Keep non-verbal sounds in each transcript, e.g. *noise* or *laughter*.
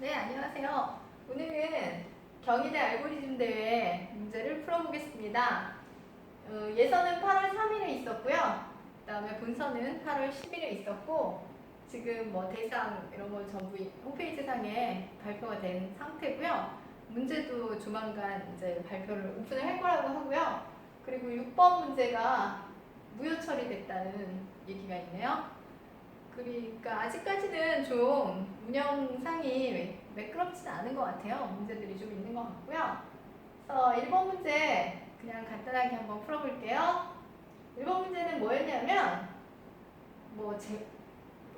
네, 안녕하세요. 오늘은 경희대 알고리즘 대회 문제를 풀어보겠습니다. 어, 예선은 8월 3일에 있었고요. 그 다음에 본선은 8월 10일에 있었고, 지금 뭐 대상 이런 거 전부 이 홈페이지 상에 발표가 된 상태고요. 문제도 조만간 이제 발표를 오픈을 할 거라고 하고요. 그리고 6번 문제가 무효 처리됐다는 얘기가 있네요. 그러니까 아직까지는 좀 운영 상이 매끄럽지 않은 것 같아요. 문제들이 좀 있는 것 같고요. 그래서 1번 문제 그냥 간단하게 한번 풀어볼게요. 1번 문제는 뭐였냐면 뭐 제,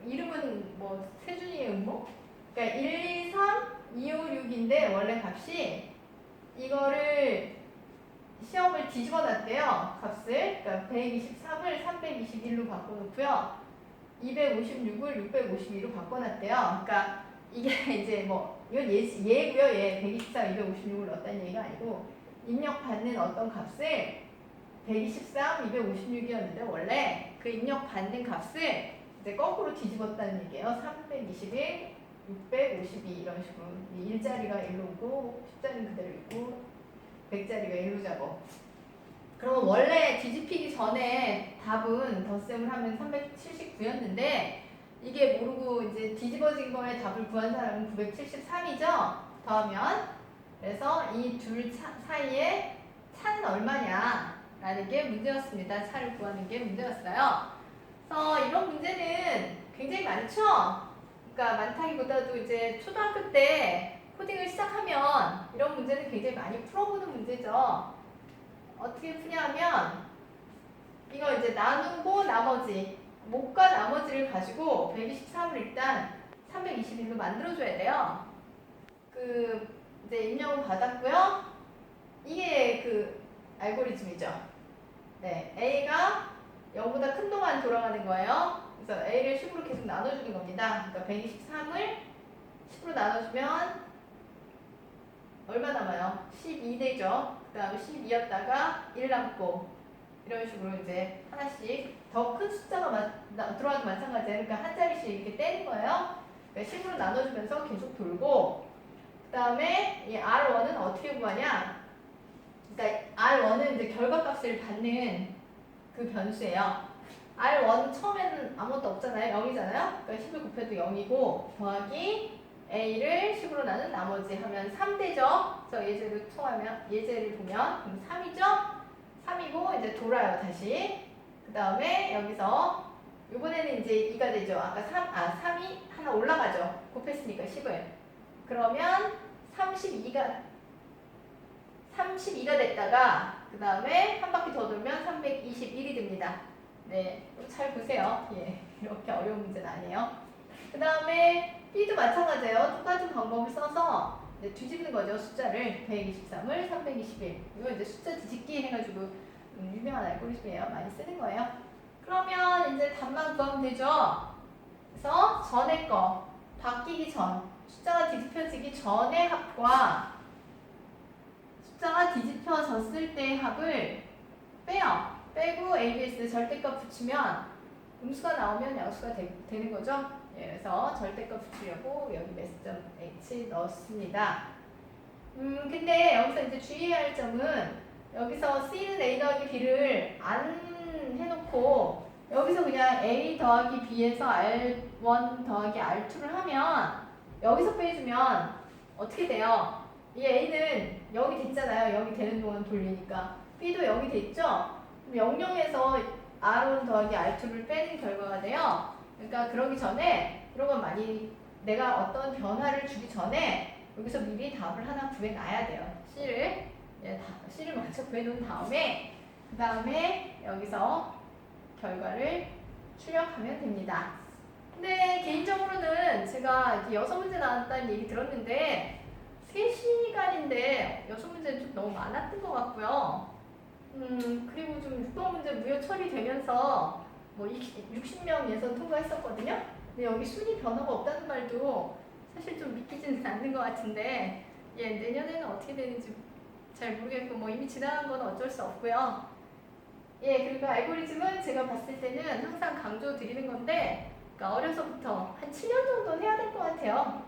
이름은 뭐 세준이의 음모? 그러니까 1, 2, 3, 2, 5, 6인데 원래 값이 이거를 시험을 뒤집어 놨대요. 값을. 그러니까 123을 321로 바꿔놓고요. 256을 652로 바꿔놨대요. 그러니까 이게 *laughs* 이제 뭐 이건 예, 예고요. 예. 124, 256을 넣었다는 얘기가 아니고 입력받는 어떤 값을 123, 256이었는데 원래 그 입력받는 값을 이제 거꾸로 뒤집었다는 얘기예요. 321, 652 이런 식으로 이 일자리가 1로 오고 10자리는 그대로 있고 100자리가 1로 잡어. 그러면 원래 뒤집히기 전에 답은 덧셈을 하면 379였는데 이게 모르고 이제 뒤집어진 거에 답을 구한 사람은 973이죠. 더하면 그래서 이 둘 사이에 차는 얼마냐 라는 게 문제였습니다. 차를 구하는 게 문제였어요. 그래서 이런 문제는 굉장히 많죠. 그러니까 많다기보다도 이제 초등학교 때 코딩을 시작하면 이런 문제는 굉장히 많이 풀어보는 문제죠. 어떻게 푸냐면 이거 이제 나누고 나머지 목과 나머지를 가지고 123을 일단 321로 만들어줘야 돼요. 그 이제 입력을 받았고요. 이게 그 알고리즘이죠. 네, A가 0보다 큰 동안 돌아가는 거예요. 그래서 A를 10으로 계속 나눠주는 겁니다. 그러니까 123을 10으로 나눠주면 얼마 남아요? 12 되죠. 그 다음에 12였다가 1 남고 이런 식으로 이제 하나씩 더 큰 숫자가 들어와도 마찬가지예요. 그러니까 한 자리씩 이렇게 떼는 거예요. 그러니까 10으로 나눠주면서 계속 돌고 그 다음에 이 R1은 어떻게 구하냐? 그러니까 R1은 이제 결과값을 받는 그 변수예요. R1 처음에는 아무것도 없잖아요. 0이잖아요. 그러니까 10을 곱해도 0이고 더하기 A를 10으로 나눈 나머지 하면 3되죠. 그래서 예제를 통하면 예제를 보면 그럼 3이죠. 3이고 이제 돌아요 다시. 그 다음에 여기서 이번에는 이제 2가 되죠. 아까 3, 아 3이 하나 올라가죠. 곱했으니까 10을. 그러면 32가 32가 됐다가 그 다음에 한 바퀴 더 돌면 321이 됩니다. 네, 잘 보세요. 예, *laughs* 이렇게 어려운 문제는 아니에요. 그 다음에 B도 마찬가지예요. 똑같은 방법을 써서 이제 뒤집는 거죠. 숫자를 123을 321. 이거 이제 숫자 뒤집기 해가지고 음, 유명한 알고리즘이에요. 많이 쓰는 거예요. 그러면 이제 답만 구하면 되죠. 그래서 전에 거 바뀌기 전 숫자가 뒤집혀지기 전의 합과 숫자가 뒤집혀졌을 때의 합을 빼요. 빼고 ABS 절대값 붙이면 음수가 나오면 양수가 되, 는 거죠. 예, 그래서 절대값 붙이려고 여기 매스점 H 넣었습니다. 음, 근데 여기서 이제 주의해야 할 점은 여기서 C는 A 더하기 B를 안 해놓고 여기서 그냥 A 더하기 B에서 R1 더하기 R2를 하면 여기서 빼주면 어떻게 돼요? 이 A는 0이 됐잖아요. 0이 되는 동안 돌리니까. B도 0이 됐죠? 그럼 00에서 R1 더하기 R2를 빼는 결과가 돼요. 그러니까 그러기 전에 이런 건 많이 내가 어떤 변화를 주기 전에 여기서 미리 답을 하나 구해놔야 돼요. C를 예, 다, C를 먼저 구해놓은 다음에 그 다음에 여기서 결과를 출력하면 됩니다. 근데 개인적으로는 제가 여섯 문제 나왔다는 얘기 들었는데 3시간인데 여섯 문제는 좀 너무 많았던 것 같고요. 음, 그리고 좀 6번 문제 무효 처리되면서 뭐 60명 예선 통과했었거든요. 근데 여기 순위 변화가 없다는 말도 사실 좀 믿기지는 않는 것 같은데 예, 내년에는 어떻게 되는지 잘 모르겠고 뭐 이미 지나간 건 어쩔 수 없고요. 예, 그리고 알고리즘은 제가 봤을 때는 항상 강조 드리는 건데 그러니까 어려서부터 한 7년 정도는 해야 될 것 같아요.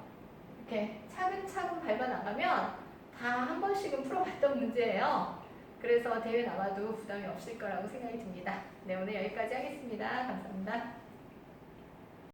이렇게 차근차근 밟아 나가면 다 한 번씩은 풀어봤던 문제예요. 그래서 대회 나가도 부담이 없을 거라고 생각이 듭니다. 네, 오늘 여기까지 하겠습니다. 감사합니다.